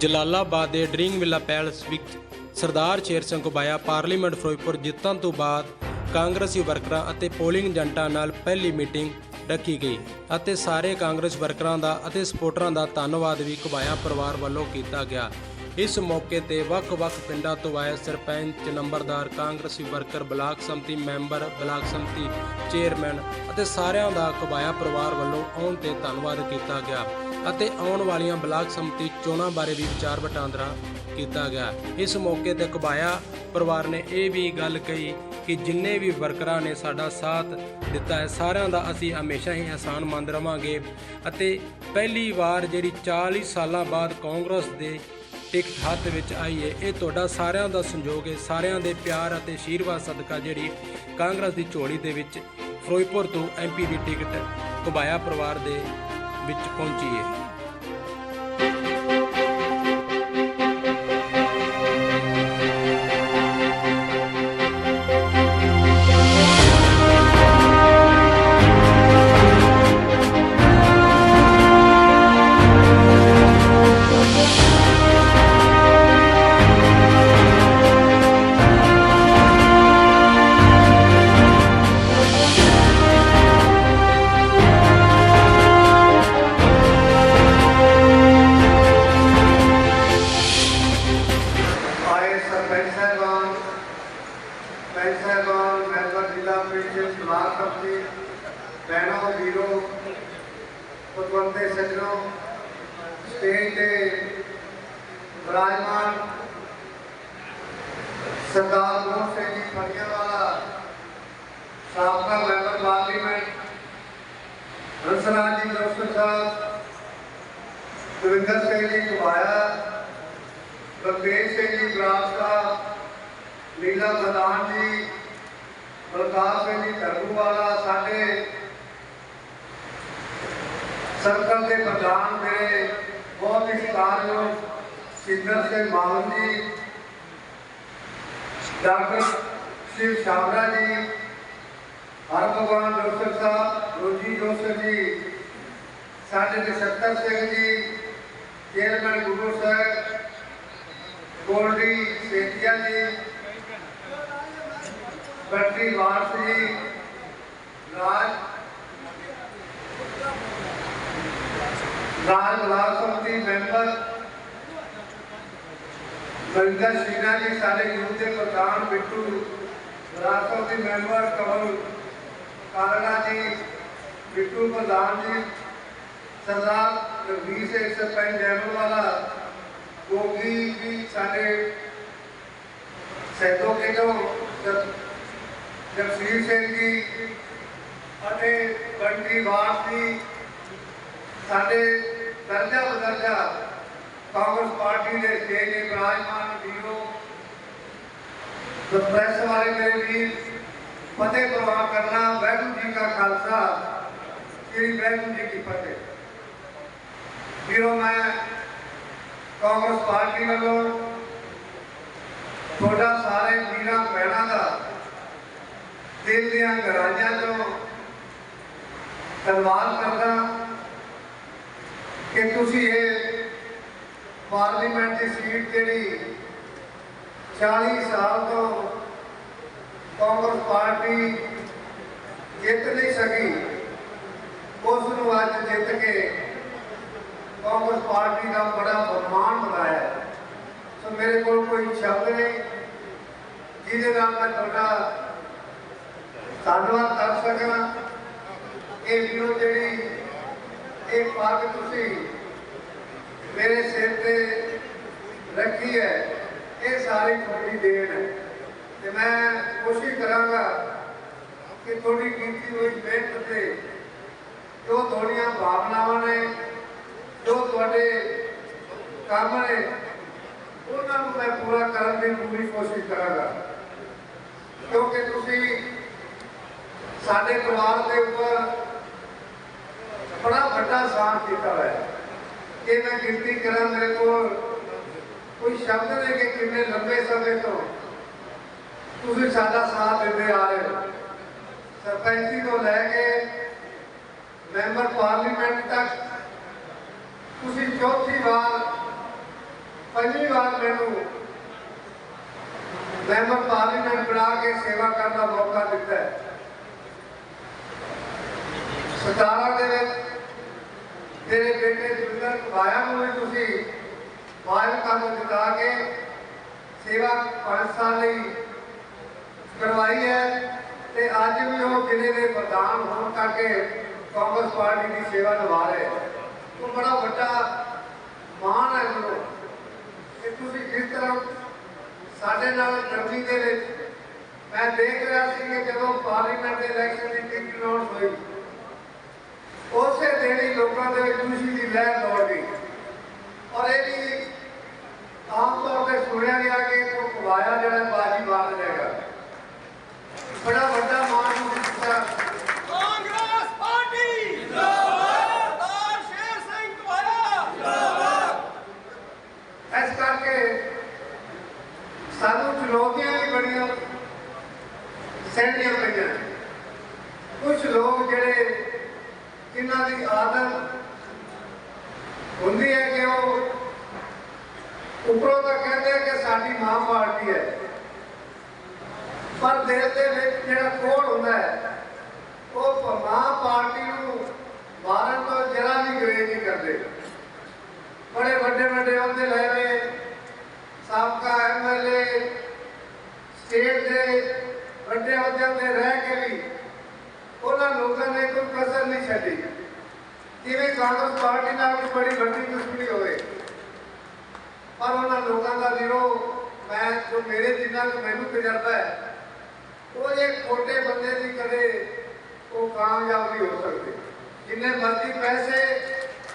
ਜਲਾਲਾਬਾਦ ਦੇ drink villa palace ਵਿੱਚ ਸਰਦਾਰ Sher Singh Ghubaya parliament Firozpur ਜਿੱਤਣ ਤੋਂ ਬਾਅਦ ਕਾਂਗਰਸੀ ਵਰਕਰਾਂ ਅਤੇ ਪੋਲਿੰਗ ਏਜੰਟਾਂ ਨਾਲ ਪਹਿਲੀ ਮੀਟਿੰਗ ਰੱਖੀ ਗਈ ਅਤੇ ਸਾਰੇ ਕਾਂਗਰਸ ਵਰਕਰਾਂ ਦਾ ਅਤੇ ਸਪੋਰਟਰਾਂ ਦਾ ਧੰਨਵਾਦ ਵੀ ਘੁਬਾਇਆ ਪਰਿਵਾਰ ਵੱਲੋਂ ਕੀਤਾ ਗਿਆ। ਇਸ ਮੌਕੇ ਤੇ ਵੱਖ-ਵੱਖ ਪਿੰਡਾਂ ਤੋਂ ਆਏ ਸਰਪੰਚ, ਨੰਬਰਦਾਰ, ਕਾਂਗਰਸੀ worker, block samiti member, block samiti chairman ਅਤੇ ਸਾਰਿਆਂ ਦਾ ਘੁਬਾਇਆ ਪਰਿਵਾਰ ਵੱਲੋਂ ਆਉਣ ਤੇ ਧੰਨਵਾਦ ਕੀਤਾ ਗਿਆ। ਅਤੇ ਆਉਣ ਵਾਲੀਆਂ ਬਲਾਕ ਸੰਮਤੀ ਚੋਣਾਂ ਬਾਰੇ ਵੀ ਵਿਚਾਰ ਵਟਾਂਦਰਾ ਕੀਤਾ ਗਿਆ। ਇਸ ਮੌਕੇ ਤੇ ਘੁਬਾਇਆ ਪਰਿਵਾਰ ਨੇ ਇਹ ਵੀ ਗੱਲ ਕਹੀ ਕਿ ਜਿੰਨੇ ਵੀ ਵਰਕਰਾਂ ਨੇ ਸਾਡਾ ਸਾਥ ਦਿੱਤਾ ਹੈ, ਸਾਰਿਆਂ ਦਾ ਅਸੀਂ ਹਮੇਸ਼ਾ ਹੀ ਅਹਿਸਾਨ ਮੰਦ ਰਵਾਂਗੇ ਅਤੇ ਪਹਿਲੀ ਵਾਰ ਜਿਹੜੀ 40 ਸਾਲਾਂ ਬਾਅਦ ਕਾਂਗਰਸ ਦੇ ਟਿਕਟ ਹੱਥ ਵਿੱਚ ਆਈ ਹੈ, ਇਹ ਤੁਹਾਡਾ ਸਾਰਿਆਂ ਦਾ ਸੰਯੋਗ ਹੈ, ਸਾਰਿਆਂ ਦੇ ਪਿਆਰ ਅਤੇ ਆਸ਼ੀਰਵਾਦ ਸਦਕਾ ਜਿਹੜੀ ਕਾਂਗਰਸ ਦੀ ਝੋਲੀ ਦੇ ਵਿੱਚ ਫਿਰੋਜ਼ਪੁਰ ਤੋਂ ਐਮਪੀ ਦੀ ਟਿਕਟ ਘੁਬਾਇਆ ਪਰਿਵਾਰ ਦੇ ਵਿੱਚ ਪਹੁੰਚੀਏ। ਸਾਬਕਾ ਮੈਂਬਰ ਪਾਰਲੀਮੈਂਟ ਹੰਸਰਾਜ ਜੀ ਦੋਸਤ ਸਾਹਿਬ ਦਵਿੰਦਰ ਸਿੰਘ ਜੀ ਘੁਬਾਇਆ ਰਮੇਸ਼ ਸਿੰਘ ਜੀ ਬਰਾੜ ਸਾਹਿਬ ਲੀਲਾ ਪ੍ਰਧਾਨ ਜੀ ਬਲਕਾਰ ਸਿੰਘ ਜੀ ਧਰਮੂਵਾਲਾ ਸਾਡੇ ਸਰਕਲ ਦੇ ਪ੍ਰਧਾਨ ਮੇਰੇ ਬਹੁਤ ਹੀ ਸਤਿਕਾਰਯੋਗ ਸਿੰਦਰ ਸਿੰਘ ਮਾਹਲ ਜੀ ਡਾਕਟਰ ਸ਼ਿਵ ਸ਼ਾਬਰਾ ਜੀ ਹਰ ਭਗਵਾਨ ਜੋਸਫ ਸਾਹਿਬ ਰੋਜੀ ਜੋਸਫ ਜੀ, ਸਾਡੇ Nachhattar Singh ji chairman Guru Sahib, Goldy Setia ji, Batti Waris ji, Raj Raj block samiti member Marinder Singh ji, ਸਾਡੇ ਯੂਥ ਦੇ ਪ੍ਰਧਾਨ ਬਿੱਟੂ, ਬਲਾਕ ਸੰਮਤੀ ਮੈਂਬਰ ਕਮਲ ਕਾਲੜਾ ਜੀ ਬਿੱਟੂ ਪ੍ਰਧਾਨ ਜੀ ਸਰਦਾਰ ਰਵੀਰ ਸਿੰਘ ਸਰਪੰਚ ਜੈਮਲ ਵਾਲਾ ਗੋਗੀ ਵੀ ਸਾਡੇ ਸੈਦੋ ਕੇ ਜੋ ਜਗਸੀਰ ਸਿੰਘ ਜੀ ਅਤੇ ਬੰਟੀ ਵਾਸ ਜੀ ਸਾਡੇ ਦਰਜਾ ਬਦਰਜਾ ਕਾਂਗਰਸ ਪਾਰਟੀ ਦੇ ਸਟੇਜ ਦੇ ਵਿਰਾਜਮਾਨ ਵੀਰੋ ਤੇ ਪ੍ਰੈਸ ਵਾਲੇ ਮੇਰੇ ਵੀਰ ਫਤਿਹ ਪ੍ਰਵਾਨ ਕਰਨਾ, ਵਾਹਿਗੁਰੂ ਜੀ ਕਾ ਖਾਲਸਾ, ਸ੍ਰੀ ਵਾਹਿਗੁਰੂ ਜੀ ਕੀ ਫਤਿਹ। ਵੀਰੋ, ਮੈਂ ਕਾਂਗਰਸ ਪਾਰਟੀ ਵੱਲੋਂ ਤੁਹਾਡਾ ਸਾਰੇ ਵੀਰਾਂ, ਭੈਣਾਂ ਦਾ ਦਿਲ ਦੀਆਂ ਗਹਿਰਾਈਆਂ ਤੋਂ ਧੰਨਵਾਦ ਕਰਦਾ ਕਿ ਤੁਸੀਂ ਇਹ ਪਾਰਲੀਮੈਂਟ ਦੀ ਸੀਟ ਜਿਹੜੀ 40 ਸਾਲ ਤੋਂ ਕਾਂਗਰਸ ਪਾਰਟੀ ਜਿੱਤ ਨਹੀਂ ਸਕੀ, ਉਸ ਨੂੰ ਅੱਜ ਜਿੱਤ ਕੇ ਕਾਂਗਰਸ ਪਾਰਟੀ ਦਾ ਬੜਾ ਬਦਮਾਨ ਬਣਾਇਆ। ਸੋ ਮੇਰੇ ਕੋਲ ਕੋਈ ਸ਼ਬਦ ਨਹੀਂ, ਜਿਹਦੇ ਨਾਲ ਮੈਂ ਤੁਹਾਡਾ ਧੰਨਵਾਦ ਕਰ ਸਕਾਂ। ਇਹ ਵੀਰੋ ਜਿਹੜੀ, ਇਹ ਪੱਗ ਤੁਸੀਂ ਮੇਰੇ ਸਿਰ ਤੇ ਰੱਖੀ ਹੈ, ਇਹ ਸਾਰੀ ਤੁਹਾਡੀ ਦੇਣ ਹੈ। ਤੇ ਮੈਂ ਕੋਸ਼ਿਸ਼ ਕਰਾਂਗਾ ਕਿ ਤੁਹਾਡੀ ਕੀਤੀ ਹੋਈ ਮਿਹਨਤ ਤੇ ਜੋ ਤੁਹਾਡੀਆਂ ਭਾਵਨਾਵਾਂ ਨੇ, ਜੋ ਤੁਹਾਡੇ ਕੰਮ ਨੇ, ਉਹਨਾਂ ਨੂੰ ਮੈਂ ਪੂਰਾ ਕਰਨ ਦੀ ਪੂਰੀ ਕੋਸ਼ਿਸ਼ ਕਰਾਂਗਾ। ਕਿਉਂਕਿ ਤੁਸੀਂ ਸਾਡੇ ਪਰਿਵਾਰ ਦੇ ਉੱਪਰ ਬੜਾ ਵੱਡਾ ਸਾਥ ਕੀਤਾ ਹੋਇਆ ਹੈ। ਕਿ ਮੈਂ ਗਿਣਤੀ ਕਰਾਂ ਮੇਰੇ ਕੋਲ, ਕੋਈ ਸ਼ਬਦ ਨਹੀਂ ਕਿ ਕਿੰਨੇ ਲੰਬੇ ਸਮੇਂ ਤੋਂ ਤੁਸੀਂ ਸਾਡਾ ਸਾਥ ਦਿੰਦੇ ਆ ਰਹੇ ਹੋ। ਸਰਪੰਚੀ ਤੋਂ ਲੈ ਕੇ ਮੈਂਬਰ ਪਾਰਲੀਮੈਂਟ ਤੱਕ ਤੁਸੀਂ ਚੌਥੀ ਵਾਰ, ਪੰਜਵੀਂ ਵਾਰ ਮੈਨੂੰ ਮੈਂਬਰ ਪਾਰਲੀਮੈਂਟ ਬਣਾ ਕੇ ਸੇਵਾ ਕਰਨ ਦਾ ਮੌਕਾ ਦਿੱਤਾ ਹੈ। 17 ਦੇ ਵਿੱਚ ਤੇਰੇ ਬੇਟੇ ਜੁੰਦਰ ਕੁਬਾਇਆ ਨੂੰ ਵੀ ਤੁਸੀਂ ਮਾਇਲ ਕੰਮ ਜਿਤਾ ਕੇ ਸੇਵਾ 5 ਸਾਲ ਲਈ ਕਰਵਾਈ ਹੈ ਤੇ ਅੱਜ ਵੀ ਉਹ ਜ਼ਿਲ੍ਹੇ ਦੇ ਪ੍ਰਧਾਨ ਹੋਣ ਕਰਕੇ ਕਾਂਗਰਸ ਪਾਰਟੀ ਦੀ ਸੇਵਾ ਨਿਭਾ ਰਹੇ ਉਹ ਬੜਾ ਵੱਡਾ ਮਾਣ ਹੈ ਮੈਨੂੰ ਕਿ ਤੁਸੀਂ ਜਿਸ ਤਰ੍ਹਾਂ ਸਾਡੇ ਨਾਲ ਗਰਮੀ ਦੇ ਵਿੱਚ ਮੈਂ ਦੇਖ ਰਿਹਾ ਸੀ ਕਿ ਜਦੋਂ ਪਾਰਲੀਮੈਂਟ ਦੇ ਇਲੈਕਸ਼ਨ ਦੀ ਟਿਕਟ ਅਨਾਉਂਸ ਹੋਈ, ਉਸੇ ਦਿਨ ਹੀ ਲੋਕਾਂ ਦੇ ਵਿੱਚ ਖੁਸ਼ੀ ਦੀ ਲਹਿਰ ਦੌੜ ਗਈ। ਔਰ ਇਹ ਵੀ ਆਮ ਤੌਰ ਤੇ ਸੁਣਿਆ ਗਿਆ ਕਿ ਉਹ ਖਵਾਇਆ ਜਿਹੜਾ ਬੜਾ ਵੱਡਾ ਮਾਣ ਨੂੰ ਦਿੱਤਾ। ਕਾਂਗਰਸ ਪਾਰਟੀ ਜਿੰਦਾਬਾਦ। ਸਰਦਾਰ ਸ਼ੇਰ ਸਿੰਘ ਦੁਆਰਾ ਇਸ ਕਰਕੇ ਸਾਨੂੰ ਚੁਣੌਤੀਆਂ ਵੀ ਬੜੀਆਂ ਸਹਿਣੀਆਂ ਪਈਆਂ। ਕੁਝ ਲੋਕ ਜਿਹੜੇ ਜਿਨ੍ਹਾਂ ਦੀ ਆਦਤ ਹੁੰਦੀ ਹੈ ਕਿ ਉਹ ਉੱਪਰੋਂ ਤਾਂ ਕਹਿੰਦੇ ਕਿ ਸਾਡੀ ਮਾਂ ਪਾਰਟੀ ਹੈ। ਪਰ ਦਿਲ ਦੇ ਵਿੱਚ ਜਿਹੜਾ ਕੋੜ ਹੁੰਦਾ ਹੈ, ਉਹ ਪ- ਪਾਰਟੀ ਨੂੰ ਮਾਰਨ ਤੋਂ ਜਰਾ ਵੀ ਗਰੇਜ ਨਹੀਂ ਕਰਦੇ। ਬੜੇ ਵੱਡੇ ਵੱਡੇ ਅਹੁਦੇ ਲੈ ਲਏ ਸਾਬਕਾ ਐਮਐਲਏ ਸਟੇਟ ਦੇ ਵੱਡੇ ਅਹੁਦਿਆਂ ਤੇ ਰਹਿ ਕੇ ਵੀ ਉਹਨਾਂ ਲੋਕਾਂ ਨੇ ਕੋਈ ਕਸਰ ਨਹੀਂ ਛੱਡੀ। ਜਿਵੇਂ ਕਾਂਗਰਸ ਪਾਰਟੀ ਨਾਲ ਕੋਈ ਬੜੀ ਵੱਡੀ ਦੁਸ਼ਮਣੀ ਹੋਵੇ। ਪਰ ਉਹਨਾਂ ਲੋਕਾਂ ਦਾ ਵੀਰੋ, ਮੈਂ ਜੋ ਮੇਰੇ ਜਿੰਨਾ ਮੈਨੂੰ ਤਜਰਬਾ ਹੈ ਉਹ ਜੇ ਛੋਟੇ ਬੰਦੇ ਦੀ ਕਦੇ ਉਹ ਕਾਮਯਾਬ ਨਹੀਂ ਹੋ ਸਕਦੇ। ਜਿੰਨੇ ਮਰਜ਼ੀ ਪੈਸੇ,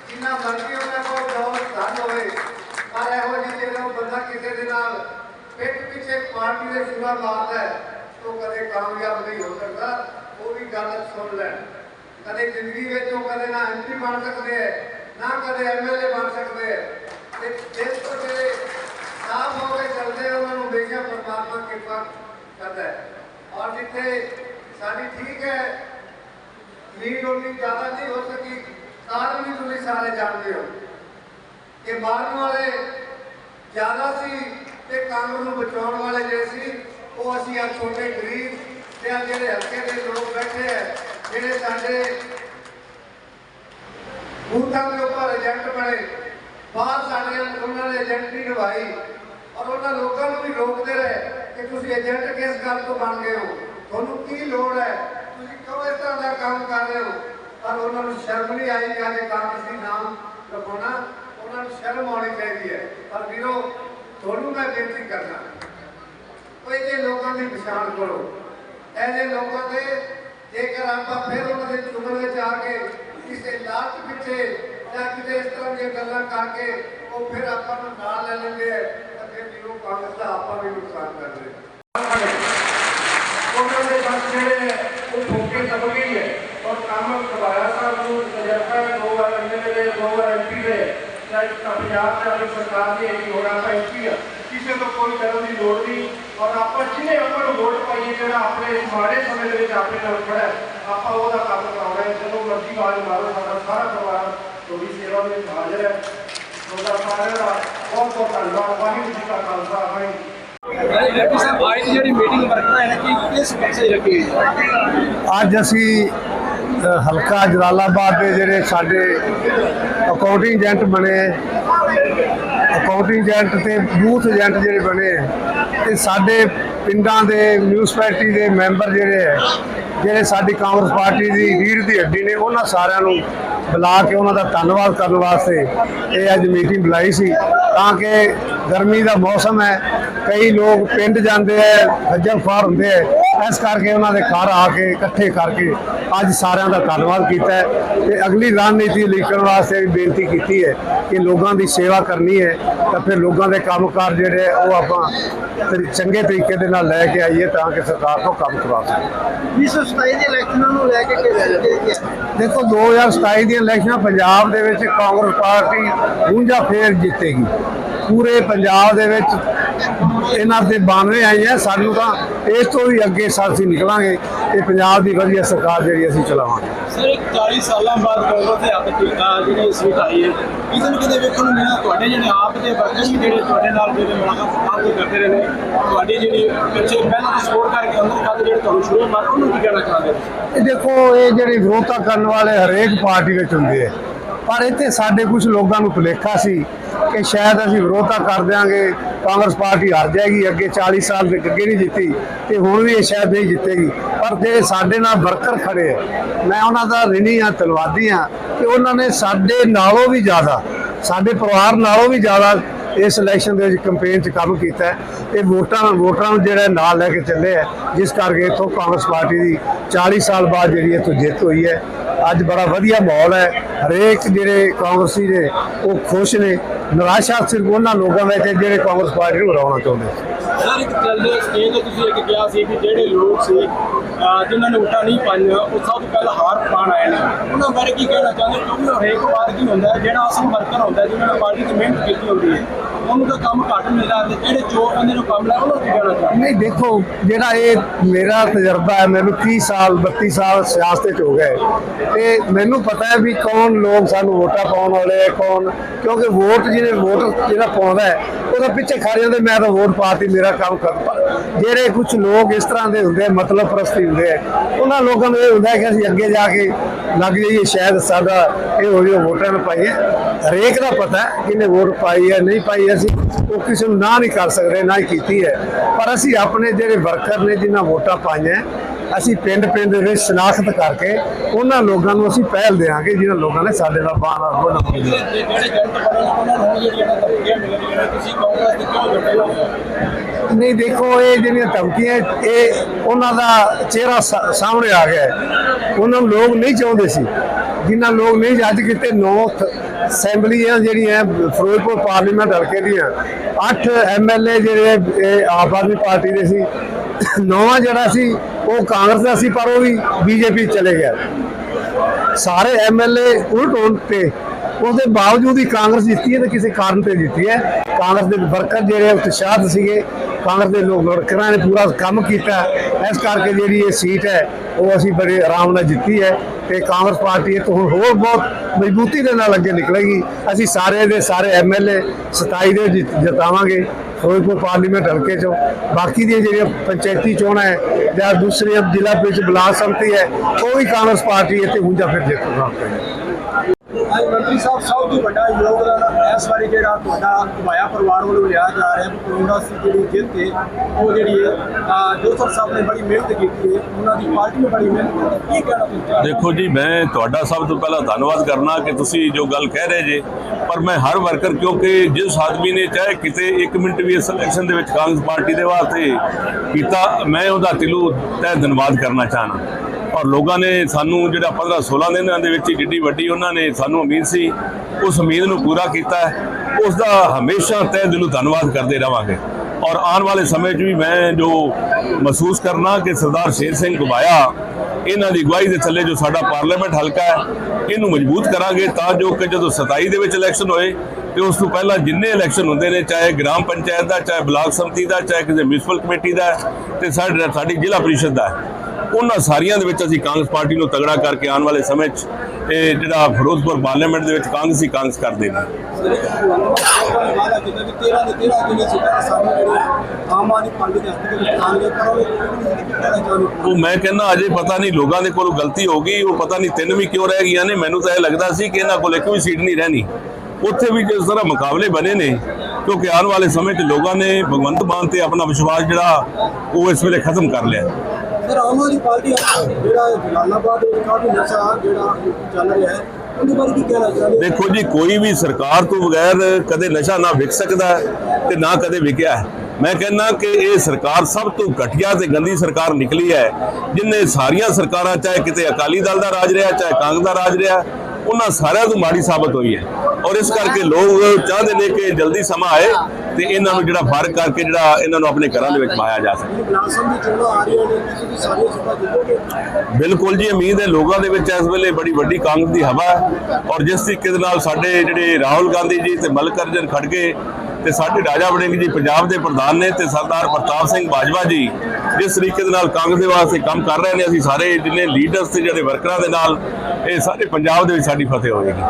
ਜਿੰਨਾ ਮਰਜ਼ੀ ਉਹਨਾਂ ਕੋਲ ਦੌਲਤ ਧਨ ਹੋਵੇ, ਪਰ ਇਹੋ ਜਿਹੀ ਜਿਹੜਾ ਬੰਦਾ ਕਿਸੇ ਦੇ ਨਾਲ ਪਿੱਠ ਪਿੱਛੇ ਪਾਰਟੀ ਦੇ ਸ਼ੁਰਾ ਮਾਰਦਾ ਹੈ ਉਹ ਕਦੇ ਕਾਮਯਾਬ ਨਹੀਂ ਹੋ ਸਕਦਾ। ਉਹ ਵੀ ਗੱਲ ਸੁਣ ਲੈਣ। ਕਦੇ ਜ਼ਿੰਦਗੀ ਵਿੱਚ ਉਹ ਕਦੇ ਨਾ ਐਮਪੀ ਬਣ ਸਕਦੇ ਹੈ, ਨਾ ਕਦੇ ਐਮਐਲਏ ਬਣ ਸਕਦੇ ਹੈ। ਤੇ ਜਿਸ ਤੋਂ ਜਿਹੜੇ ਸਾਫ਼ ਹੋ ਕੇ ਚੱਲਦੇ ਉਹਨਾਂ ਨੂੰ ਹਮੇਸ਼ਾ ਪਰਮਾਤਮਾ ਕਿਰਪਾ ਕਰਦਾ ਹੈ। ਔਰ ਜਿੱਥੇ ਸਾਡੀ ਠੀਕ ਹੈ ਮੀਟ ਉਨੀ ਜ਼ਿਆਦਾ ਨਹੀਂ ਹੋ ਸਕੀ ਕਾਰਨ ਵੀ ਤੁਸੀਂ ਸਾਰੇ ਜਾਣਦੇ ਹੋ। ਕਿ ਮਾਰਨ ਵਾਲੇ ਜ਼ਿਆਦਾ ਸੀ ਤੇ ਕਾਂਗਰਸ ਨੂੰ ਬਚਾਉਣ ਵਾਲੇ ਜਿਹੜੇ ਸੀ, ਉਹ ਅਸੀਂ ਆ ਛੋਟੇ ਗਰੀਬ ਤੇ ਆ ਜਿਹੜੇ ਹਲਕੇ ਦੇ ਲੋਕ ਬੈਠੇ ਆ, ਜਿਹੜੇ ਸਾਡੇ ਬੂਥਾਂ ਦੇ ਉੱਪਰ ਏਜੰਟ ਬਣੇ, ਬਾਹਰ ਸਾਡੇ ਉਹਨਾਂ ਨੇ ਏਜੰਟਰੀ ਨਿਭਾਈ, ਔਰ ਉਹਨਾਂ ਲੋਕਾਂ ਨੂੰ ਵੀ ਰੋਕਦੇ ਰਹੇ। ਕਿ ਤੁਸੀਂ ਏਜੰਟ ਕਿਸ ਗੱਲ ਤੋਂ ਬਣ ਗਏ ਹੋ? ਤੁਹਾਨੂੰ ਕੀ ਲੋੜ ਹੈ? ਤੁਸੀਂ ਕਿਉਂ ਇਸ ਤਰ੍ਹਾਂ ਦਾ ਕੰਮ ਕਰ ਰਹੇ ਹੋ? ਪਰ ਉਹਨਾਂ ਨੂੰ ਸ਼ਰਮ ਨਹੀਂ ਆਈ ਕਿ ਅੱਜ ਕਾਂਗਰਸੀ ਨਾਮ ਲਗਾਉਣਾ ਉਹਨਾਂ ਨੂੰ ਸ਼ਰਮ ਆਉਣੀ ਚਾਹੀਦੀ ਹੈ। ਪਰ ਵੀਰੋ, ਤੁਹਾਨੂੰ ਮੈਂ ਬੇਨਤੀ ਕਰਦਾ ਕੋਈ ਜੇ ਲੋਕਾਂ ਦੀ ਪਛਾਣ ਕਰੋ। ਐਸੇ ਲੋਕਾਂ ਦੇ ਜੇਕਰ ਆਪਾਂ ਫਿਰ ਉਹਨਾਂ ਦੇ ਚੁਗਲ ਵਿੱਚ ਆ ਕੇ ਕਿਸੇ ਲਾਲਚ ਪਿੱਛੇ ਜਾਂ ਕਿਤੇ ਇਸ ਤਰ੍ਹਾਂ ਦੀਆਂ ਗੱਲਾਂ ਕਰਕੇ ਉਹ ਫਿਰ ਆਪਾਂ ਨੂੰ ਨਾਲ ਲੈ ਲੈਂਦੇ ਆ ਤਾਂ ਫਿਰ ਵੀਰੋ ਕਾਂਗਰਸ ਦਾ ਆਪਾਂ ਵੀ ਨੁਕਸਾਨ ਕਰਦੇ ਹਾਂ। ਉਹਨਾਂ ਦੇ ਬਸ ਜਿਹੜੇ ਹੈ, ਉਹ ਫੋਕੇ ਦਬ ਗਈ ਹੈ। ਔਰ ਕੰਮ ਕਰਵਾਇਆ ਸਾਹਿਬ ਨੂੰ ਤਜਰਬਾ ਹੈ, ਦੋ ਵਾਰ ਐਮਐਲਏ ਦੇ ਦੋ ਵਾਰ ਐਮਪੀ ਦੇ। ਚਾਹੇ ਪੰਜਾਬ ਤੇ ਆਪਣੀ ਸਰਕਾਰ ਦੀ ਇੱਕ ਹੋਣਾ ਤਾਂ ਐਮਪੀ ਆ। ਕਿਸੇ ਤੋਂ ਕੋਈ ਕਰਨ ਦੀ ਲੋੜ ਨਹੀਂ। ਔਰ ਆਪਾਂ ਜਿਹਨੇ ਆਪਾਂ ਨੂੰ ਵੋਟ ਪਾਈਏ ਜਿਹੜਾ ਆਪਣੇ ਮਾੜੇ ਸਮੇਂ ਦੇ ਵਿੱਚ ਆਪਣੇ ਨਾਲ ਖੜਾ ਹੈ, ਆਪਾਂ ਉਹਦਾ ਕੰਮ ਕਰਾਉਣਾ ਹੈ। ਜਦੋਂ ਮਰਜ਼ੀ ਆਵਾਜ਼ ਮਾਰੋ ਸਾਡਾ ਸਾਰਾ ਪਰਿਵਾਰ ਤੁਹਾਡੀ ਸੇਵਾ ਵਿੱਚ ਹਾਜ਼ਰ ਹੈ। ਤੁਹਾਡਾ ਸਾਰਿਆਂ ਦਾ ਬਹੁਤ ਬਹੁਤ ਧੰਨਵਾਦ ਵਾਹਿਗੁਰੂ ਜੀ ਕਾ ਖਾਲਸਾ ਵਾਹਿਗੁਰੂ ਅੱਜ ਅਸੀਂ ਹਲਕਾ ਜਲਾਲਾਬਾਦ ਦੇ ਜਿਹੜੇ ਸਾਡੇ ਅਕਾਊਂਟਿੰਗ ਏਜੰਟ ਬਣੇ। ਅਕਾਊਂਟਿੰਗ ਏਜੰਟ ਤੇ ਬੂਥ ਏਜੰਟ ਜਿਹੜੇ ਬਣੇ। ਤੇ ਸਾਡੇ ਪਿੰਡਾਂ ਦੇ ਮਿਊਨਿਸਪੈਲਿਟੀ ਦੇ ਮੈਂਬਰ ਜਿਹੜੇ ਹੈ ਜਿਹੜੇ ਸਾਡੀ ਕਾਂਗਰਸ ਪਾਰਟੀ ਦੀ ਰੀੜ ਦੀ ਹੱਡੀ ਨੇ, ਉਹਨਾਂ ਸਾਰਿਆਂ ਨੂੰ ਬੁਲਾ ਕੇ ਉਹਨਾਂ ਦਾ ਧੰਨਵਾਦ ਕਰਨ ਵਾਸਤੇ ਇਹ ਅੱਜ ਮੀਟਿੰਗ ਬੁਲਾਈ ਸੀ ਤਾਂ ਕਿ ਗਰਮੀ ਦਾ ਮੌਸਮ ਹੈ। ਕਈ ਲੋਕ ਪਿੰਡ ਜਾਂਦੇ ਹੈ ਖੱਜਲ ਖੁਆਰ ਹੁੰਦੇ ਹੈ। ਇਸ ਕਰਕੇ ਉਹਨਾਂ ਦੇ ਘਰ ਆ ਕੇ ਇਕੱਠੇ ਕਰਕੇ ਅੱਜ ਸਾਰਿਆਂ ਦਾ ਧੰਨਵਾਦ ਕੀਤਾ ਹੈ ਤੇ ਅਗਲੀ ਰਣਨੀਤੀ ਲਿਖਣ ਵਾਸਤੇ ਵੀ ਬੇਨਤੀ ਕੀਤੀ ਹੈ ਕਿ ਲੋਕਾਂ ਦੀ ਸੇਵਾ ਕਰਨੀ ਹੈ ਤਾਂ ਫਿਰ ਲੋਕਾਂ ਦੇ ਕੰਮਕਾਰ ਜਿਹੜੇ ਹੈ ਉਹ ਆਪਾਂ ਚੰਗੇ ਤਰੀਕੇ ਦੇ ਨਾਲ ਲੈ ਕੇ ਆਈਏ ਤਾਂ ਕਿ ਸਰਕਾਰ ਤੋਂ ਕੰਮ ਕਰਵਾ ਸਕੀਏ 2027 ਦੇ ਇਲੈਕਸ਼ਨਾਂ ਨੂੰ ਲੈ ਕੇ ਦੇਖੋ 2027 ਦੀਆਂ ਇਲੈਕਸ਼ਨਾਂ ਪੰਜਾਬ ਦੇ ਵਿੱਚ ਕਾਂਗਰਸ ਪਾਰਟੀ ਗੂੰਜਾ ਫੇਰ ਜਿੱਤੇਗੀ। ਪੂਰੇ ਪੰਜਾਬ ਦੇ ਵਿੱਚ ਇਹਨਾਂ ਦੇ 92 ਆਏ ਆ ਸਾਨੂੰ ਤਾਂ ਇਸ ਤੋਂ ਵੀ ਅੱਗੇ ਸਾਥੀ ਨਿਕਲਾਂਗੇ ਤੇ ਪੰਜਾਬ ਦੀ ਵਧੀਆ ਸਰਕਾਰ ਜਿਹੜੀ ਅਸੀਂ ਚਲਾਵਾਂਗੇ। ਸਰ ਇੱਕ 40 ਸਾਲਾਂ ਬਾਅਦ ਕਾਂਗਰਸ ਦੇ ਹੱਥ ਜਿਹੜੀ ਸੀਟ ਆਈ ਹੈ ਕਿਸੇ ਨੂੰ ਕਿਤੇ ਵੇਖਣ ਨੂੰ ਮਿਲਿਆ? ਤੁਹਾਡੇ ਜਿਹੜੇ ਆਪ ਦੇ ਵਰਕਰ ਵੀ ਜਿਹੜੇ ਤੁਹਾਡੇ ਨਾਲ ਜਿਹੜੇ ਮੁਲਾਕਾਤ ਕਰਦੇ ਰਹੇ ਨੇ ਤੁਹਾਡੀ ਜਿਹੜੀ ਪਿੱਛੇ ਪਹਿਲਾਂ ਸਪੋਰਟ ਕਰਕੇ ਅੰਦਰ ਖਾਤੇ ਜਿਹੜੇ ਤੁਹਾਨੂੰ ਸ਼ੁਰੂ ਮਾਰ ਉਹਨੂੰ ਕੀ ਕਹਿਣਾ ਚਾਹੁੰਦੇ ਇਹ ਦੇਖੋ ਇਹ ਜਿਹੜੀ ਵਿਰੋਧਤਾ ਕਰਨ ਵਾਲੇ ਹਰੇਕ ਪਾਰਟੀ ਵਿੱਚ ਹੁੰਦੇ ਆ। ਪਰ ਇੱਥੇ ਸਾਡੇ ਕੁਝ ਲੋਕਾਂ ਨੂੰ ਭੁਲੇਖਾ ਸੀ ਕਿ ਸ਼ਾਇਦ ਅਸੀਂ ਵਿਰੋਧਤਾ ਕਰ ਦਿਆਂਗੇ, ਕਾਂਗਰਸ ਪਾਰਟੀ ਹਾਰ ਜਾਏਗੀ, ਅੱਗੇ 40 ਸਾਲ ਦੇ ਅੱਗੇ ਨਹੀਂ ਜਿੱਤੀ ਤੇ ਹੁਣ ਵੀ ਇਹ ਸ਼ਾਇਦ ਨਹੀਂ ਜਿੱਤੇਗੀ। ਪਰ ਜੇ ਸਾਡੇ ਨਾਲ ਵਰਕਰ ਖੜੇ ਆ, ਮੈਂ ਉਹਨਾਂ ਦਾ ਰਿਣੀ ਆ ਧੰਨਵਾਦੀ ਆ ਕਿ ਉਹਨਾਂ ਨੇ ਸਾਡੇ ਨਾਲੋਂ ਵੀ ਜ਼ਿਆਦਾ, ਸਾਡੇ ਪਰਿਵਾਰ ਨਾਲੋਂ ਵੀ ਜ਼ਿਆਦਾ ਇਸ ਇਲੈਕਸ਼ਨ ਦੇ ਵਿੱਚ ਕੈਂਪੇਨ 'ਚ ਕੰਮ ਕੀਤਾ ਹੈ ਤੇ ਵੋਟਾਂ ਵੋਟਰਾਂ ਨੂੰ ਜਿਹੜਾ ਨਾਲ ਲੈ ਕੇ ਚੱਲੇ ਆ, ਜਿਸ ਕਰਕੇ ਇੱਥੋਂ ਕਾਂਗਰਸ ਪਾਰਟੀ ਦੀ 40 ਸਾਲ ਬਾਅਦ ਜਿਹੜੀ ਇੱਥੋਂ ਜਿੱਤ ਹੋਈ ਹੈ। ਅੱਜ ਬੜਾ ਵਧੀਆ ਮਾਹੌਲ ਹੈ। ਹਰੇਕ ਜਿਹੜੇ ਕਾਂਗਰਸੀ ਨੇ, ਉਹ ਖੁਸ਼ ਨੇ। ਨਿਰਾਸ਼ਾ ਸਿਰਫ ਉਹਨਾਂ ਲੋਕਾਂ ਦਾ ਹੈ ਜਿਹੜੇ ਕਾਂਗਰਸ ਪਾਰਟੀ ਨੂੰ ਹਰਾਉਣਾ ਚਾਹੁੰਦੇ ਸਰ, ਇੱਕ ਚੱਲਦੇ ਸਟੇਜ ਤੇ ਤੁਸੀਂ ਇੱਕ ਕਿਹਾ ਸੀ ਕਿ ਜਿਹੜੇ ਲੋਕ ਸੀ ਅਹ ਜਿਨ੍ਹਾਂ ਨੇ ਵੋਟਾਂ ਨਹੀਂ ਪਾਈਆਂ, ਉਹ ਸਭ ਤੋਂ ਪਹਿਲਾਂ ਹਾਰ ਪਾਣ ਆਏ ਨੇ। ਉਹਨਾਂ ਬਾਰੇ ਕੀ ਕਹਿਣਾ ਚਾਹੁੰਦੇ ਹੋ? ਕਿਉਂਕਿ ਹਰੇਕ ਵਾਰ ਕੀ ਹੁੰਦਾ, ਜਿਹੜਾ ਅਸਲ ਵਰਕਰ ਹੁੰਦਾ, ਜਿਹਨਾਂ ਨੇ ਪਾਰਟੀ 'ਚ ਮਿਹਨਤ ਕੀਤੀ ਹੁੰਦੀ ਹੈ। ਉਹਨੂੰ ਤਾਂ ਕੰਮ ਘੱਟ ਮਿਲਦਾ ਤੇ ਜਿਹੜੇ ਚੋਰ ਬੰਦੇ ਨੂੰ ਕੰਮ ਲੈ ਉਹਨਾਂ ਨੂੰ ਕੀ ਕਹਿਣਾ ਨਹੀਂ, ਦੇਖੋ, ਜਿਹੜਾ ਇਹ ਮੇਰਾ ਤਜਰਬਾ ਹੈ, ਮੈਨੂੰ 30 ਸਾਲ 32 ਸਾਲ ਸਿਆਸਤ ਵਿੱਚ ਹੋ ਗਏ ਤੇ ਮੈਨੂੰ ਪਤਾ ਹੈ ਵੀ ਕੌਣ ਲੋਕ ਸਾਨੂੰ ਵੋਟਾਂ ਪਾਉਣ ਵਾਲੇ ਹੈ ਕੌਣ, ਕਿਉਂਕਿ ਵੋਟ ਜਿਹਨੇ, ਵੋਟ ਜਿਹੜਾ ਪਾਉਂਦਾ ਹੈ ਉਹਦਾ ਪਿੱਛੇ ਖੜ ਜਾਂਦੇ, ਮੈਂ ਤਾਂ ਵੋਟ ਪਾਤੀ, ਮੇਰਾ ਕੰਮ ਕਰ ਜਿਹੜੇ ਕੁਝ ਲੋਕ ਇਸ ਤਰ੍ਹਾਂ ਦੇ ਹੁੰਦੇ ਮਤਲਬ ਪ੍ਰਸਤੀ ਹੁੰਦੇ ਆ, ਉਹਨਾਂ ਲੋਕਾਂ ਨੂੰ ਇਹ ਹੁੰਦਾ ਕਿ ਅਸੀਂ ਅੱਗੇ ਜਾ ਕੇ ਲੱਗ ਜਾਈਏ, ਸ਼ਾਇਦ ਸਾਡਾ ਇਹ ਹੋ ਜਾਏ ਵੋਟਾਂ ਨੂੰ ਪਾਈਏ। ਹਰੇਕ ਦਾ ਪਤਾ ਹੈ ਕਿਹਨੇ ਵੋਟ ਪਾਈ ਹੈ, ਨਹੀਂ ਪਾਈ ਅਸੀਂ ਉਹ ਕਿਸੇ ਨੂੰ ਨਾ ਨਹੀਂ ਕਰ ਸਕਦੇ ਨਾ ਹੀ ਕੀਤੀ ਹੈ। ਪਰ ਅਸੀਂ ਆਪਣੇ ਜਿਹੜੇ ਵਰਕਰ ਨੇ ਜਿਨ੍ਹਾਂ ਵੋਟਾਂ ਪਾਈਆਂ ਅਸੀਂ ਪਿੰਡ ਪਿੰਡ ਦੇ ਵਿੱਚ ਸ਼ਨਾਖਤ ਕਰਕੇ ਉਹਨਾਂ ਲੋਕਾਂ ਨੂੰ ਅਸੀਂ ਪਹਿਲ ਦੇਵਾਂਗੇ ਜਿਨ੍ਹਾਂ ਲੋਕਾਂ ਨੇ ਸਾਡੇ ਨਾਲ ਬਾਹ ਨਾਲ ਬੋਲਣਾ ਤੇ ਜਿਹੜੇ ਜਨਤ ਬਣੇ ਨੇ ਉਹਨਾਂ ਨੂੰ ਹੁਣ ਜਿਹੜੀਆਂ ਧਮਕੀਆਂ ਮਿਲ ਰਹੀਆਂ ਨੇ ਤੁਸੀਂ ਕਾਂਗਰਸ ਦੇ ਕਿਉਂ ਜੁੜੇ ਹੋ? ਨਹੀਂ ਦੇਖੋ ਇਹ ਜਿਹੜੀਆਂ ਧਮਕੀਆਂ ਇਹ ਉਹਨਾਂ ਦਾ ਚਿਹਰਾ ਸਾਹਮਣੇ ਆ ਗਿਆ। ਉਹਨਾਂ ਨੂੰ ਲੋਕ ਨਹੀਂ ਚਾਹੁੰਦੇ ਸੀ। ਜਿਨ੍ਹਾਂ ਲੋਕ ਨਹੀਂ ਅੱਜ ਕਿਤੇ ਨੌਰਥ ਅਸੈਂਬਲੀਆਂ ਜਿਹੜੀਆਂ ਫਿਰੋਜ਼ਪੁਰ ਪਾਰਲੀਮੈਂਟ ਹਲਕੇ ਦੀਆਂ 8 ਐਮਐਲਏ ਜਿਹੜੇ ਇਹ ਆਪ ਆਦਮੀ ਪਾਰਟੀ ਦੇ ਸੀ, ਨੌਵਾਂ ਜਿਹੜਾ ਸੀ, ਉਹ ਕਾਂਗਰਸ ਦਾ ਸੀ, ਪਰ ਉਹ ਵੀ ਬੀਜੇਪੀ ਚਲੇ ਗਿਆ। ਸਾਰੇ ਐਮਐਲਏ ਉਲਟ ਹੋਣ ਤੇ ਉਹਦੇ ਬਾਵਜੂਦ ਹੀ ਕਾਂਗਰਸ ਜਿੱਤੀ ਹੈ ਤੇ ਕਿਸੇ ਕਾਰਨ ਤੇ ਜਿੱਤੀ ਹੈ। ਕਾਂਗਰਸ ਦੇ ਵਰਕਰ ਜਿਹੜੇ ਉਤਸ਼ਾਹਤ ਸੀਗੇ। ਕਾਂਗਰਸ ਦੇ ਲੋਕ ਵਰਕਰਾਂ ਨੇ ਪੂਰਾ ਕੰਮ ਕੀਤਾ। ਇਸ ਕਰਕੇ ਜਿਹੜੀ ਇਹ ਸੀਟ ਹੈ, ਉਹ ਅਸੀਂ ਬੜੇ ਆਰਾਮ ਨਾਲ ਜਿੱਤੀ ਹੈ ਤੇ ਕਾਂਗਰਸ ਪਾਰਟੀ ਇਹ ਤੋਂ ਹੁਣ ਹੋਰ ਬਹੁਤ ਮਜ਼ਬੂਤੀ ਦੇ ਨਾਲ ਅੱਗੇ ਨਿਕਲੇਗੀ। ਅਸੀਂ ਸਾਰੇ ਦੇ ਸਾਰੇ ਐਮਐਲਏ 27 ਦੇ ਜਿੱਤ- ਜਿਤਾਵਾਂਗੇ। ਫਿਰੋਜ਼ਪੁਰ ਪਾਰਲੀਮੈਂਟ ਹਲਕੇ ਚੋਂ। ਬਾਕੀ ਦੀਆਂ ਜਿਹੜੀਆਂ ਪੰਚਾਇਤੀ ਚੋਣਾਂ ਹੈ ਜਾਂ ਦੂਸਰੇ ਜ਼ਿਲ੍ਹਾ ਵਿੱਚ ਬਲਾਕ ਸੰਮਤੀ ਹੈ, ਉਹ ਵੀ ਕਾਂਗਰਸ ਪਾਰਟੀ ਇੱਥੇ ਹੁੰਜਾ ਫਿਰ ਜਿੱਤੂਗਾ ਅੱਜ ਮੰਤਰੀ ਸਾਹਿਬ ਸਭ ਤੋਂ ਵੱਡਾ ਯੋਗਦਾਨ ਇਸ ਵਾਰੀ ਜਿਹੜਾ ਤੁਹਾਡਾ ਘੁਬਾਇਆ ਪਰਿਵਾਰ ਵੱਲੋਂ ਲਿਆ ਜਾ ਰਿਹਾ ਹੈ ਕਾਂਗਰਸ ਜਿਹੜੀ ਜਿੱਤ ਹੈ ਉਹ ਜਿਹੜੀ ਹੈ ਅਹ ਸਾਹਿਬ ਨੇ ਬੜੀ ਮਿਹਨਤ ਕੀਤੀ ਹੈ, ਉਹਨਾਂ ਦੀ ਪਾਰਟੀ ਨੇ ਬੜੀ ਮਿਹਨਤ ਕੀਤੀ ਕੀ ਕਹਿਣਾ ਤੁਸੀਂ? ਦੇਖੋ ਜੀ, ਮੈਂ ਤੁਹਾਡਾ ਸਭ ਤੋਂ ਪਹਿਲਾਂ ਧੰਨਵਾਦ ਕਰਨਾ ਕਿ ਤੁਸੀਂ ਜੋ ਗੱਲ ਕਹਿ ਰਹੇ ਜੇ, ਪਰ ਮੈਂ ਹਰ ਵਰਕਰ ਕਿਉਂਕਿ ਜਿਸ ਆਦਮੀ ਨੇ ਚਾਹੇ ਕਿਤੇ 1 ਮਿੰਟ ਵੀ ਇਸ ਇਲੈਕਸ਼ਨ ਦੇ ਵਿੱਚ ਕਾਂਗਰਸ ਪਾਰਟੀ ਦੇ ਵਾਸਤੇ ਕੀਤਾ, ਮੈਂ ਉਹਦਾ ਦਿਲੋਂ ਤਹਿ ਧੰਨਵਾਦ ਕਰਨਾ ਚਾਹਨਾ। ਔਰ ਲੋਕਾਂ ਨੇ ਸਾਨੂੰ ਜਿਹੜਾ 15 16 ਦਿਨਾਂ ਦੇ ਵਿੱਚ ਹੀ ਜਿੱਡੀ ਵੱਡੀ ਉਹਨਾਂ ਨੇ ਸਾਨੂੰ ਉਮੀਦ ਸੀ, ਉਸ ਉਮੀਦ ਨੂੰ ਪੂਰਾ ਕੀਤਾ ਹੈ। ਉਸ ਦਾ ਹਮੇਸ਼ਾ ਤਹਿ ਦਿਲੋਂ ਧੰਨਵਾਦ ਕਰਦੇ ਰਵਾਂਗੇ ਔਰ ਆਉਣ ਵਾਲੇ ਸਮੇਂ 'ਚ ਵੀ ਮੈਂ ਜੋ ਮਹਿਸੂਸ ਕਰਨਾ ਕਿ ਸਰਦਾਰ ਸ਼ੇਰ ਸਿੰਘ ਘੁਬਾਇਆ, ਇਹਨਾਂ ਦੀ ਅਗਵਾਈ ਦੇ ਥੱਲੇ ਜੋ ਸਾਡਾ ਪਾਰਲੀਮੈਂਟ ਹਲਕਾ ਹੈ, ਇਹਨੂੰ ਮਜ਼ਬੂਤ ਕਰਾਂਗੇ ਤਾਂ ਜੋ ਕਿ ਜਦੋਂ 27 ਦੇ ਵਿੱਚ ਇਲੈਕਸ਼ਨ ਹੋਏ, ਤੇ ਉਸ ਤੋਂ ਪਹਿਲਾਂ ਜਿੰਨੇ ਇਲੈਕਸ਼ਨ ਹੁੰਦੇ ਨੇ, ਚਾਹੇ ਗ੍ਰਾਮ ਪੰਚਾਇਤ ਦਾ, ਚਾਹੇ ਬਲਾਕ ਸਮਿਤੀ ਦਾ, ਚਾਹੇ ਕਿਸੇ ਮਿਊਨਿਸਪਲ ਕਮੇਟੀ ਦਾ, ਤੇ ਸਾਡੀ ਸਾਡੀ ਜ਼ਿਲ੍ਹਾ ਪ੍ਰੀਸ਼ਦ ਦਾ ਉਹਨਾਂ ਸਾਰੀਆਂ ਦੇ ਵਿੱਚ ਅਸੀਂ ਕਾਂਗਰਸ ਪਾਰਟੀ ਨੂੰ ਤਗੜਾ ਕਰਕੇ ਆਉਣ ਵਾਲੇ ਸਮੇਂ 'ਚ ਇਹ ਜਿਹੜਾ ਫਿਰੋਜ਼ਪੁਰ ਪਾਰਲੀਮੈਂਟ ਦੇ ਵਿੱਚ ਕਾਂਗਰਸੀ ਕਾਂਗਰਸ ਕਰਦੇ ਨੇ। ਉਹ ਮੈਂ ਕਹਿੰਦਾ ਅਜੇ ਪਤਾ ਨਹੀਂ, ਲੋਕਾਂ ਦੇ ਕੋਲ ਗਲਤੀ ਹੋ ਗਈ, ਉਹ ਪਤਾ ਨਹੀਂ ਤਿੰਨ ਵੀ ਕਿਉਂ ਰਹਿ ਗਈਆਂ ਨੇ, ਮੈਨੂੰ ਤਾਂ ਇਹ ਲੱਗਦਾ ਸੀ ਕਿ ਇਹਨਾਂ ਕੋਲ ਇੱਕ ਵੀ ਸੀਟ ਨਹੀਂ ਰਹਿਣੀ। ਉੱਥੇ ਵੀ ਜਿਸ ਤਰ੍ਹਾਂ ਮੁਕਾਬਲੇ ਬਣੇ ਨੇ, ਕਿਉਂਕਿ ਆਉਣ ਵਾਲੇ ਸਮੇਂ 'ਚ ਲੋਕਾਂ ਨੇ ਭਗਵੰਤ ਮਾਨ ਤੇ ਆਪਣਾ ਵਿਸ਼ਵਾਸ ਜਿਹੜਾ ਉਹ ਇਸ ਵੇਲੇ ਖਤਮ ਕਰ ਲਿਆ। ਸਰ ਆਮ ਆਦਮੀ ਪਾਰਟੀ ਜਿਹੜਾ ਜਲਾਲਾਬਾਦ ਵਿੱਚ ਕਾਫੀ ਨਸ਼ਾ ਜਿਹੜਾ ਚੱਲ ਰਿਹਾ ਹੈ ਦੇਖੋ ਜੀ, ਕੋਈ ਵੀ ਸਰਕਾਰ ਤੋਂ ਬਗੈਰ ਕਦੇ ਨਸ਼ਾ ਨਾ ਵਿਕ ਸਕਦਾ ਤੇ ਨਾ ਕਦੇ ਵਿਕਿਆ ਮੈਂ ਕਹਿੰਦਾ ਕਿ ਇਹ ਸਰਕਾਰ ਸਭ ਤੋਂ ਘਟੀਆ ਤੇ ਗੰਦੀ ਸਰਕਾਰ ਨਿਕਲੀ ਹੈ, ਜਿਨੇ ਸਾਰੀਆਂ ਸਰਕਾਰਾਂ, ਚਾਹੇ ਕਿਤੇ ਅਕਾਲੀ ਦਲ ਦਾ ਰਾਜ ਰਿਹਾ, ਚਾਹੇ ਕਾਂਗਰਸ ਦਾ ਰਾਜ ਰਿਹਾ ਉਹਨਾਂ ਸਾਰਿਆਂ ਤੋਂ ਮਾੜੀ ਸਾਬਤ ਹੋਈ ਹੈ। ਔਰ ਇਸ ਕਰਕੇ ਲੋਕ ਚਾਹੁੰਦੇ ਨੇ ਕਿ ਜਲਦੀ ਸਮਾਂ ਆਏ ਤੇ ਇਹਨਾਂ ਨੂੰ ਜਿਹੜਾ ਫ਼ਰਕ ਕਰਕੇ ਜਿਹੜਾ ਇਹਨਾਂ ਨੂੰ ਆਪਣੇ ਘਰਾਂ ਦੇ ਵਿੱਚ ਪਾਇਆ ਜਾ ਸਕੇ। ਬਿਲਕੁਲ ਜੀ, ਉਮੀਦ ਹੈ ਲੋਕਾਂ ਦੇ ਵਿੱਚ ਇਸ ਵੇਲੇ ਬੜੀ ਵੱਡੀ ਕਾਂਗਰਸ ਦੀ ਹਵਾ ਹੈ। ਔਰ ਜਿਸ ਤਰੀਕੇ ਦੇ ਨਾਲ ਸਾਡੇ ਜਿਹੜੇ ਰਾਹੁਲ ਗਾਂਧੀ ਜੀ ਤੇ ਮਲਕ ਅਰਜਨ ਖੜਗੇ ਤੇ ਸਾਡੇ ਰਾਜਾ ਵੜਿੰਗ ਜੀ ਪੰਜਾਬ ਦੇ ਪ੍ਰਧਾਨ ਨੇ ਤੇ ਸਰਦਾਰ ਪ੍ਰਤਾਪ ਸਿੰਘ ਬਾਜਵਾ ਜੀ, ਜਿਸ ਤਰੀਕੇ ਦੇ ਨਾਲ ਕਾਂਗਰਸ ਦੇ ਵਾਸਤੇ ਕੰਮ ਕਰ ਰਹੇ ਨੇ, ਅਸੀਂ ਸਾਰੇ ਜਿੰਨੇ ਲੀਡਰਸ ਤੇ ਜਿਹੜੇ ਵਰਕਰਾਂ ਦੇ ਨਾਲ, ਇਹ ਸਾਰੇ ਪੰਜਾਬ ਦੇ ਵਿੱਚ ਸਾਡੀ ਫਤਿਹ ਹੋਏਗੀ